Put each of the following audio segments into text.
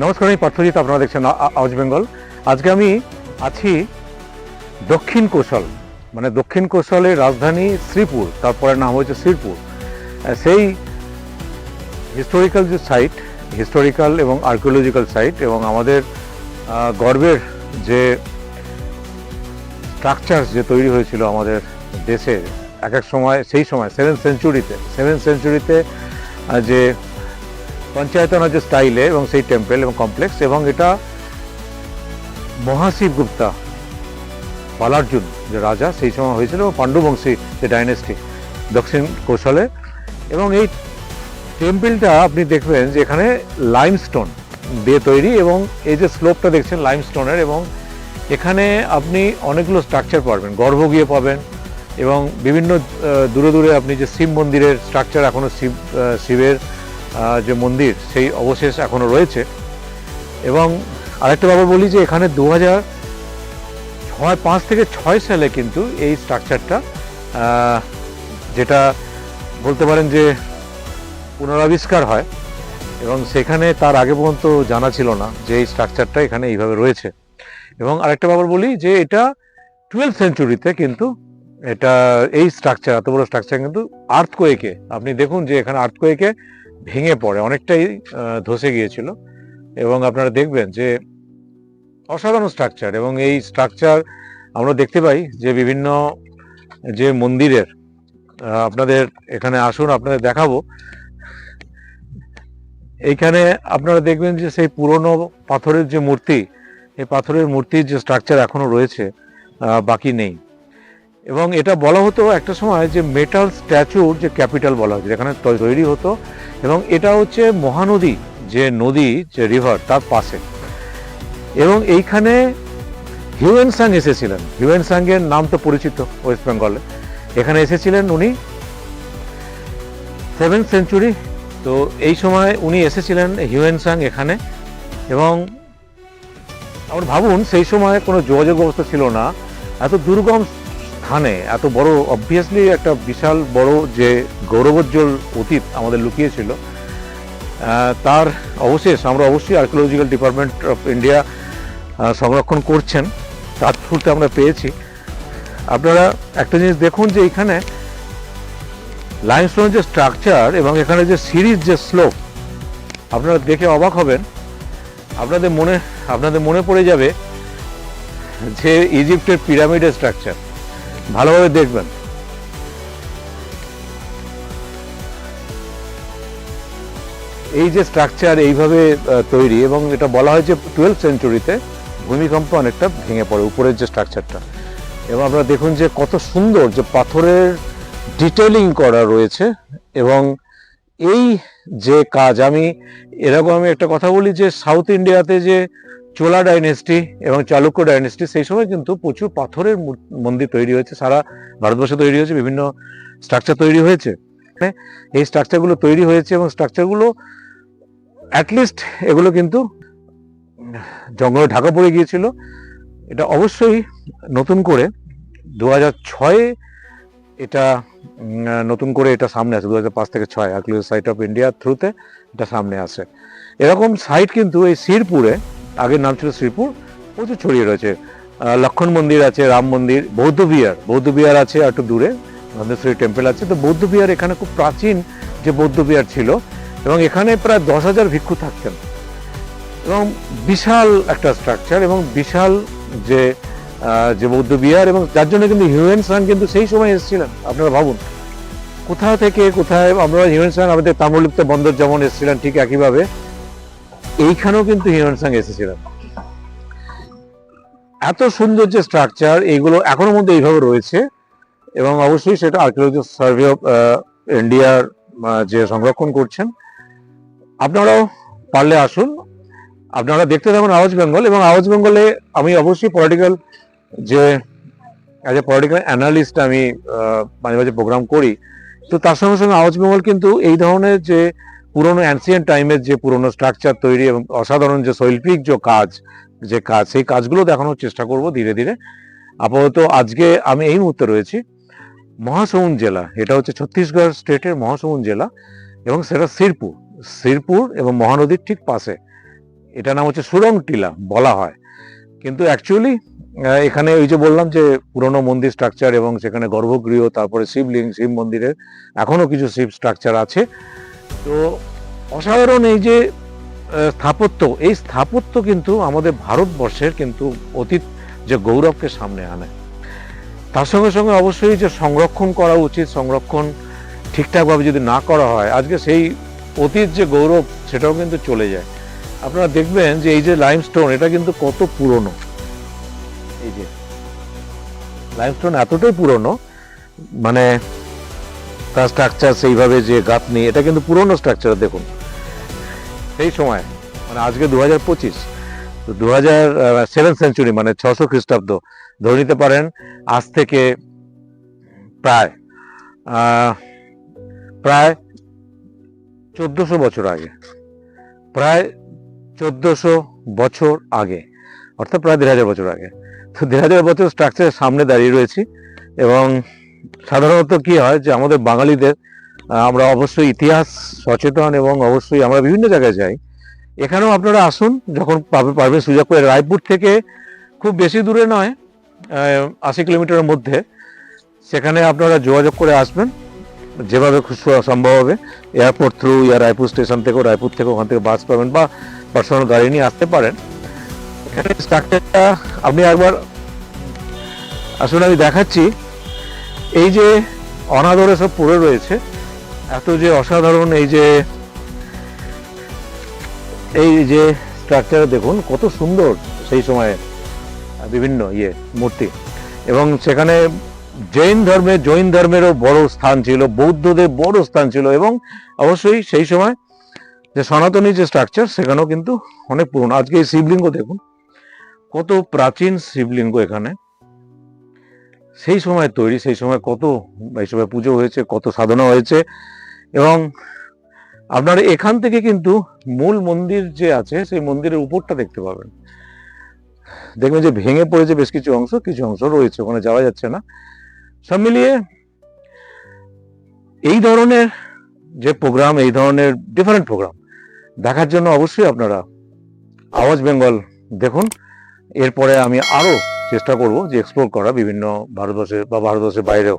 নমস্কার, আমি পার্থজিৎ, আপনারা দেখছেন আ- আ- আওয়াজ বেঙ্গল। আজকে আমি আছি দক্ষিণ কৌশল মানে দক্ষিণ কৌশলের রাজধানী শ্রীপুর, তারপরে নাম হচ্ছে শ্রীপুর। সেই হিস্টোরিক্যাল যে সাইট হিস্টোরিক্যাল এবং আর্কিওলজিক্যাল সাইট এবং আমাদের গর্বের যে স্ট্রাকচার যে তৈরি হয়েছিল আমাদের দেশে এক এক সময়, সেই সময় সেভেন সেঞ্চুরিতে সেভেন সেঞ্চুরিতে যে পঞ্চায়েতনা হচ্ছে স্টাইলে এবং সেই টেম্পল এবং কমপ্লেক্স এবং এটা মহাশিব গুপ্তা পালার্জুন যে রাজা, সেই সময় হয়েছিল এবং পাণ্ডবংশী যে ডাইনেস্টি দক্ষিণ কৌশলে। এবং এই টেম্পলটা আপনি দেখবেন যে এখানে লাইমস্টোন দিয়ে তৈরি এবং এই যে স্লোপটা দেখছেন লাইমস্টোনের এবং এখানে আপনি অনেকগুলো স্ট্রাকচার পাবেন গর্ভ গিয়ে পাবেন এবং বিভিন্ন দূরে দূরে আপনি যে শিব মন্দিরের স্ট্রাকচার এখনও শিব শিবের যে মন্দির, সেই অবশেষ এখনও রয়েছে। এবং আরেকটা ব্যাপার বলি যে, এখানে দু হাজার ছয়, পাঁচ থেকে ছয় সালে কিন্তু এই স্ট্রাকচারটা যেটা বলতে পারেন যে পুনরাবিষ্কার হয়, এবং সেখানে তার আগে পর্যন্ত জানা ছিল না যে এই স্ট্রাকচারটা এখানে এইভাবে রয়েছে। এবং আরেকটা ব্যাপার বলি যে, এটা টুয়েলভ সেঞ্চুরিতে কিন্তু এটা, এই স্ট্রাকচার, এত বড় স্ট্রাকচার কিন্তু আর্থকোয়েকে, আপনি দেখুন যে এখানে আর্থকোয়েকে ভেঙে পড়ে, অনেকটাই ধসে গিয়েছিল। এবং আপনারা দেখবেন যে অসাধারণ স্ট্রাকচার এবং এই স্ট্রাকচার আমরা দেখতে পাই যে বিভিন্ন, যে মন্দিরের আপনাদের এখানে আসুন, আপনাদের দেখাবো। এইখানে আপনারা দেখবেন যে সেই পুরনো পাথরের যে মূর্তি, এই পাথরের মূর্তির যে স্ট্রাকচার এখনও রয়েছে বাকি নেই। এবং এটা বলা হতো একটা সময় যে মেটাল স্ট্যাচুর যে ক্যাপিটাল বলা হতো যেখানে তৈরি হতো এবং এটা হচ্ছে মহানদী, যে নদী, যে রিভার তার পাশে। এবং এইখানে হিউয়েন সাং এসেছিলেন। হিউয়েন সাংয়ের নাম তো পরিচিত ওয়েস্ট বেঙ্গলে এখানে এসেছিলেন উনি সেভেন সেঞ্চুরি তো এই সময় উনি এসেছিলেন হিউয়েন সাং এখানে এবং আমরা ভাবুন সেই সময় কোনো যোগাযোগ ব্যবস্থা ছিল না, এত দুর্গম স্থানে এত বড় অবভিয়াসলি একটা বিশাল বড় যে গৌরবোজ্জ্বল অতীত আমাদের লুকিয়েছিল তার অবশেষ আমরা অবশ্যই আর্কিওলজিক্যাল ডিপার্টমেন্ট অফ ইন্ডিয়া সংরক্ষণ করছেন। তার থ্রুতে আমরা পেয়েছি। আপনারা একটা জিনিস দেখুন যে এখানে লাইমস্টোনের যে স্ট্রাকচার এবং এখানে যে সিরিজ যে স্লোপ আপনারা দেখে অবাক হবেন। আপনাদের মনে আপনাদের মনে পড়ে যাবে যে ইজিপ্টের পিরামিডের স্ট্রাকচার ভালোভাবে দেখবেন। এই যে স্ট্রাকচার এইভাবে তৈরি এবং এটা বলা হয় যে টুয়েলভ সেঞ্চুরিতে ভূমিকম্প অনেকটা ভেঙে পড়ে, উপরের যে স্ট্রাকচারটা এবং আপনারা দেখুন যে কত সুন্দর যে পাথরের ডিটেলিং করা রয়েছে এবং এই যে কাজ, আমি এরকম আমি একটা কথা বলি যে সাউথ ইন্ডিয়াতে যে চোলা ডাইনেস্টি এবং চালুক্য ডাইনেস্টি সেই সময় কিন্তু প্রচুর পাথরের মন্দির তৈরি হয়েছে সারা ভারতবর্ষে তৈরি হয়েছে বিভিন্ন স্ট্রাকচার তৈরি হয়েছে। হ্যাঁ, এই স্ট্রাকচারগুলো তৈরি হয়েছে এবং স্ট্রাকচারগুলো অ্যাটলিস্ট এগুলো কিন্তু জঙ্গলে ঢাকা পড়ে গিয়েছিল। এটা অবশ্যই নতুন করে দু হাজার ছয়ে এটা নতুন করে এটা সামনে আসে দু হাজার পাঁচ থেকে ছয় আর্কিওলজি সাইট অফ ইন্ডিয়ার থ্রুতে এটা সামনে আসে। এরকম সাইট কিন্তু এই শ্রীরপুরে আগের নাম ছিল শ্রীপুর, প্রচুর ছড়িয়ে রয়েছে। লক্ষণ মন্দির আছে, রাম মন্দির, বৌদ্ধ বিহার। বৌদ্ধ বিহার আছে একটু দূরে, নন্দেশ্বরী টেম্পল আছে। তো বৌদ্ধ বিহার এখানে খুব প্রাচীন যে বৌদ্ধ বিহার ছিল এবং এখানে প্রায় দশ হাজার ভিক্ষু থাকতেন। এবং বিশাল একটা স্ট্রাকচার এবং বিশাল যে যে বৌদ্ধ বিহার এবং যার জন্য কিন্তু হিউয়েন সাং কিন্তু সেই সময় এসেছিলেন, আপনারা ভাবুন। কোথা থেকে কোথায় আমরা হিউয়েন সাং আমাদের তাম্রলিপ্ত বন্দর যেমন এসেছিলেন ঠিক একইভাবে এইখানেও কিন্তু হিউয়েন সাং এসেছিলেন। এত সুন্দর যে স্ট্রাকচার এইগুলো এখনও মধ্যে এইভাবে রয়েছে এবং অবশ্যই সেটা আর্কিওলজি সার্ভে অফ ইন্ডিয়ার যে সংরক্ষণ করছেন। আপনারাও পারলে আসুন। আপনারা দেখতে থাকুন আওয়াজ বেঙ্গল এবং আওয়াজ বেঙ্গলে আমি অবশ্যই পলিটিক্যাল যে অ্যাজ এ পলিটিক্যাল অ্যানালিস্ট আমি মাঝে মাঝে প্রোগ্রাম করি। তো তার সঙ্গে সঙ্গে আওয়াজ বেঙ্গল কিন্তু এই ধরনের যে পুরনো অ্যান্সিয়েন্ট টাইমের যে পুরনো স্ট্রাকচার তৈরি এবং অসাধারণ যে শৈল্পিক যে কাজ যে কাজ, সেই কাজগুলো দেখানোর চেষ্টা করব ধীরে ধীরে। আপাতত আজকে আমি এই মুহূর্তে রয়েছি মহাসমুন্দ জেলা, এটা হচ্ছে ছত্তিশগড় স্টেটের মহাসমুন্দ জেলা এবং সেটা শিরপুর শিরপুর এবং মহানদীর ঠিক পাশে। এটা নাম হচ্ছে সুরং টিলা বলা হয়। কিন্তু অ্যাকচুয়ালি এখানে ওই যে বললাম যে পুরনো মন্দির স্ট্রাকচার এবং সেখানে গর্ভগৃহ, তারপরে শিবলিঙ্গ শিব মন্দিরের এখনও কিছু শিব স্ট্রাকচার আছে। তো অসাধারণ এই যে স্থাপত্য, এই স্থাপত্য কিন্তু আমাদের ভারতবর্ষের কিন্তু অতীত যে গৌরবকে সামনে আনে। তার সঙ্গে সঙ্গে অবশ্যই যে সংরক্ষণ করা উচিত, সংরক্ষণ ঠিকঠাকভাবে যদি না করা হয়, আজকে সেই অতীত যে গৌরব সেটাও কিন্তু চলে যায়। আপনারা দেখবেন যে এই যে লাইমস্টোন এটা কিন্তু কত পুরনো। এই যে লাইমস্টোন এতটাই পুরনো মানে তার স্ট্রাকচার সেইভাবে যে গাঁথনি, এটা কিন্তু পুরনো স্ট্রাকচার দেখুন। সেই সময় মানে আজকে দু হাজার পঁচিশ দু হাজার সেভেন সেঞ্চুরি মানে ছশো খ্রিস্টাব্দ, ধরে নিতে পারেন, আজ থেকে প্রায় প্রায় চোদ্দশো বছর আগে, প্রায় চোদ্দশো বছর আগে, অর্থাৎ প্রায় দেড় হাজার বছর আগে। তো দেড় হাজার বছর স্ট্রাকচারের সামনে দাঁড়িয়ে রয়েছি, এবং সাধারণত কি হয় যে আমাদের বাঙালিদের আমরা অবশ্যই ইতিহাস সচেতন এবং অবশ্যই আমরা বিভিন্ন জায়গায় যাই। এখানেও আপনারা আসুন, যখন পারবেন সুযোগ করে রায়পুর থেকে খুব বেশি দূরে নয় আশি কিলোমিটারের মধ্যে। সেখানে আপনারা যোগাযোগ করে আসবেন, যেভাবে সম্ভব হবে। এয়ারপোর্ট থ্রু ইয়া রায়পুর স্টেশন থেকে রায়পুর থেকে ওখান থেকে বাস পাবেন বা পার্সোনাল গাড়ি নিয়ে আসতে পারেন। এখানে স্ট্রাকচারটা আপনি একবার আসলে আমি দেখাচ্ছি। এই যে অনাদরে সব পড়ে রয়েছে, এত যে অসাধারণ এই যে এই যে স্ট্রাকচার দেখুন কত সুন্দর সেই সময়ে বিভিন্ন ইয়ে মূর্তি। এবং সেখানে জৈন ধর্মে, জৈন ধর্মেরও বড় স্থান ছিল, বৌদ্ধদের বড় স্থান ছিল এবং অবশ্যই সেই সময় যে সনাতনী যে স্ট্রাকচার সেখানেও কিন্তু অনেক পুরনো। আজকে এই শিবলিঙ্গ দেখুন, কত প্রাচীন শিবলিঙ্গ এখানে। সেই সময় তৈরি, সেই সময় কত এই সময় পুজো হয়েছে, কত সাধনা হয়েছে এবং আপনারা এখান থেকে কিন্তু মূল মন্দির যে আছে, সেই মন্দিরের উপরটা দেখতে পাবেন। দেখবেন যে ভেঙে পড়েছে বেশ কিছু অংশ কিছু অংশ রয়েছে, ওখানে যাওয়া যাচ্ছে না। সব মিলিয়ে এই ধরনের যে প্রোগ্রাম এই ধরনের ডিফারেন্ট প্রোগ্রাম দেখার জন্য অবশ্যই আপনারা আওয়াজ বেঙ্গল দেখুন। এরপরে আমি আরও চেষ্টা করব যে এক্সপ্লোর করা বিভিন্ন ভারতবর্ষে বা ভারতবর্ষের বাইরেও।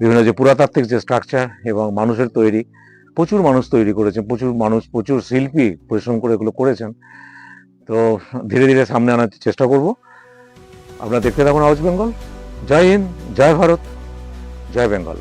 বিভিন্ন যে পুরাতাত্ত্বিক যে স্ট্রাকচার এবং মানুষের তৈরি, প্রচুর মানুষ তৈরি করেছেন, প্রচুর মানুষ, প্রচুর শিল্পী পরিশ্রম করে এগুলো করেছেন। তো ধীরে ধীরে সামনে আনার চেষ্টা করব। আপনারা দেখতে থাকুন আওয়াজ বেঙ্গল জয় হিন্দ, জয় ভারত, জয় বেঙ্গল